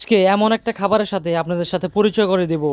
আজকে এমন একটা খাবারের সাথে আপনাদের সাথে পরিচয় করে দেব।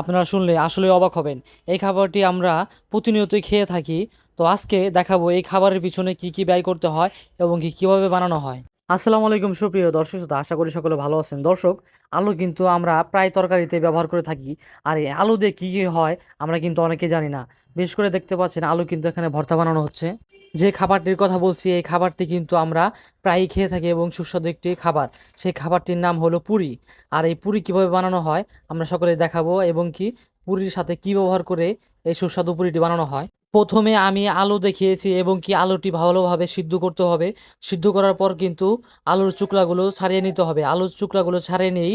আপনারা শুনলে আসলে অবাক হবেন। এই খাবারটি আমরা প্রতিনিয়তই খেয়ে থাকি। তো আজকে দেখাবো এই খাবারের পিছনে কি কি ব্যয় করতে হয় এবং কি কীভাবে বানানো হয়। আসসালামু আলাইকুম সুপ্রিয় দর্শক শ্রোতা, আশা করি সকলে ভালো আছেন। দর্শক আলু কিন্তু আমরা প্রায় তরকারিতে ব্যবহার করে থাকি। আর এই আলু দিয়ে কী কী হয় আমরা কিন্তু অনেকে জানি না। বিশেষ করে দেখতে পাচ্ছেন আলু কিন্তু এখানে ভর্তা বানানো হচ্ছে। যে খাবারটির কথা বলছি, এই খাবারটি কিন্তু আমরা প্রায়ই খেয়ে থাকি এবং সুস্বাদু একটি খাবার। সেই খাবারটির নাম হলো পুরি। আর এই পুরি কীভাবে বানানো হয়, আমরা সকলে দেখাবো এবং কি পুরির সাথে কি ব্যবহার করে এই সুস্বাদু পুরিটি বানানো হয়। প্রথমে আমি আলু দেখিয়েছি এবং কি আলুটি ভালোভাবে সিদ্ধ করতে হবে। সিদ্ধ করার পর কিন্তু আলুর চুকলাগুলো ছাড়িয়ে নিতে হবে। আলুর চুকলাগুলো ছাড়িয়ে নিয়েই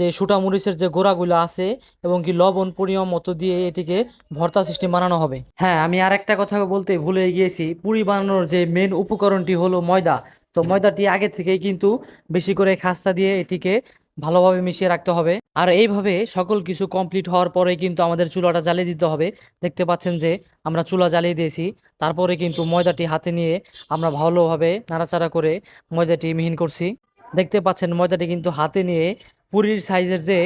যে শুটা মরিচের যে গোড়াগুলো আছে এবং কি লবণ, পরিমাণ মতো দিয়ে এটিকে ভর্তা সিস্টেম বানানো হবে। হ্যাঁ আমি আর একটা কথা বলতে ভুলে গিয়েছি। পুরি বানানোর যে মেন উপকরণটি হলো ময়দা। তো ময়দাটি আগে থেকেই কিন্তু বেশি করে খাস্তা দিয়ে এটিকে ভালোভাবে মিশিয়ে রাখতে হবে। আর এইভাবে সকল কিছু কমপ্লিট হওয়ার পরে কিন্তু আমাদের চুলাটা জ্বালিয়ে দিতে হবে। দেখতে পাচ্ছেন যে আমরা চুলা জ্বালিয়ে দিয়েছি। তারপরে কিন্তু ময়দাটি হাতে নিয়ে আমরা ভালোভাবে নাড়াচাড়া করে ময়দাটি মিহিন করছি। দেখতে পাচ্ছেন ময়দাটি কিন্তু হাতে নিয়ে পুরীর সাইজের যে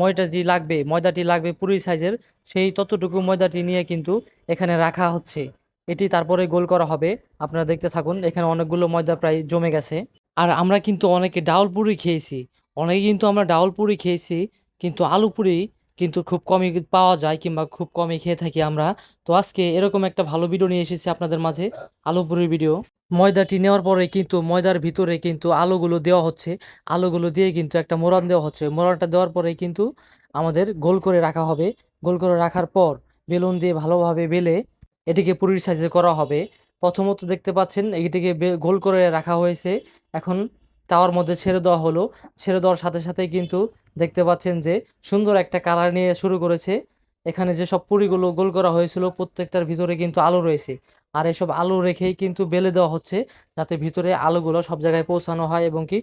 ময়দাটি লাগবে ময়দাটি লাগবে পুরীর সাইজের, সেই ততটুকু ময়দাটি নিয়ে কিন্তু এখানে রাখা হচ্ছে। এটি তারপরে গোল করা হবে। আপনারা দেখতে থাকুন, এখানে অনেকগুলো ময়দা প্রায় জমে গেছে। আর আমরা কিন্তু অনেকে ডাউল পুরি খেয়েছি। অনেকে কিন্তু আমরা ডাউল পুরি খেয়েছি, কিন্তু আলু পুরি কিন্তু খুব কমই পাওয়া যায় কিংবা খুব কমই খেয়ে থাকি আমরা। তো আজকে এরকম একটা ভালো ভিডিও নিয়ে এসেছি আপনাদের মাঝে আলু পুরির ভিডিও ময়দাটি নেওয়ার পরে কিন্তু ময়দার ভিতরে কিন্তু আলুগুলো দেওয়া হচ্ছে। আলুগুলো দিয়ে কিন্তু একটা মোড়ান দেওয়া হচ্ছে। মোড়ানটা দেওয়ার পরে কিন্তু আমাদের গোল করে রাখা হবে। গোল করে রাখার পর বেলুন দিয়ে ভালোভাবে বেলে এটিকে পুরীর সাইজে করা হবে। প্রথমত দেখতে পাচ্ছেন, এটিকে গোল করে রাখা হয়েছে। এখন তাওয়ার মধ্যে ছেড়ে দেওয়া হলো। ছেড়ে দেওয়ার সাথে সাথেই কিন্তু দেখতে পাচ্ছেন যে সুন্দর একটা কালার নিয়ে শুরু করেছে। এখানে যে সব পুরিগুলো গোল করা হয়েছিল, প্রত্যেকটার ভিতরে কিন্তু আলু রয়েছে। আর এসব আলু রেখেই কিন্তু বেলে দেওয়া হচ্ছে, যাতে ভিতরে আলুগুলো সব জায়গায় পৌঁছানো হয় এবং কি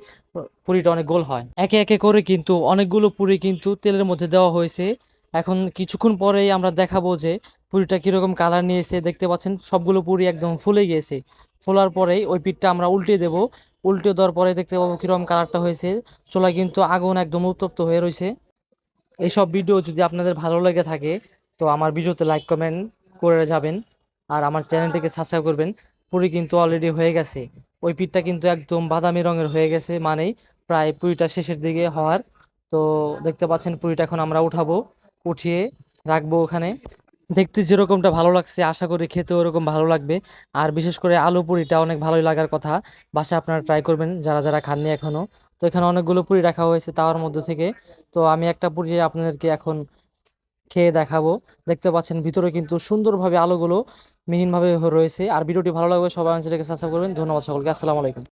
পুরিটা অনেক গোল হয়। একে একে করে কিন্তু অনেকগুলো পুরি কিন্তু তেলের মধ্যে দেওয়া হয়েছে। এখন কিছুক্ষণ পরেই আমরা দেখাবো যে পুরিটা কীরকম কালার নিয়েছে। দেখতে পাচ্ছেন সবগুলো পুরি একদম ফুলে গিয়েছে। ফোলার পরেই ওই পিঠটা আমরা উল্টে দেব। উল্টে দেওয়ার পরে দেখতে পাবো কীরকম কালারটা হয়েছে। চোলা কিন্তু আগুন একদম উত্তপ্ত হয়ে রয়েছে। এইসব ভিডিও যদি আপনাদের ভালো লেগে থাকে, তো আমার ভিডিওতে লাইক কমেন্ট করে যাবেন। আর আমার চ্যানেলটিকে সাবস্ক্রাইব করবেন। পুরি কিন্তু অলরেডি হয়ে গেছে। ওই পিঠটা কিন্তু একদম বাদামি রঙের হয়ে গেছে, মানেই প্রায় পুরিটা শেষের দিকে হওয়ার। তো দেখতে পাচ্ছেন পুরিটা এখন আমরা উঠাবো, উঠিয়ে রাখব ওখানে। দেখতে যেরকমটা ভালো লাগছে, আশা করি খেতে ওরকম ভালো লাগবে। আর বিশেষ করে আলু পুরিটা অনেক ভালোই লাগার কথা, বাসায় আপনারা ট্রাই করবেন, যারা যারা খাননি এখনও তো এখানে অনেকগুলো পুরি রাখা হয়েছে তাওয়ার মধ্যে থেকে। তো আমি একটা পুরি আপনাদেরকে এখন খেয়ে দেখাবো। দেখতে পাচ্ছেন ভিতরে কিন্তু সুন্দরভাবে আলোগুলো মিহিনভাবে রয়েছে। আর ভিডিওটি ভালো লাগবে সবাই চ্যানেলকে সাবস্ক্রাইব করবেন। ধন্যবাদ সকলকে। আসসালামু আলাইকুম।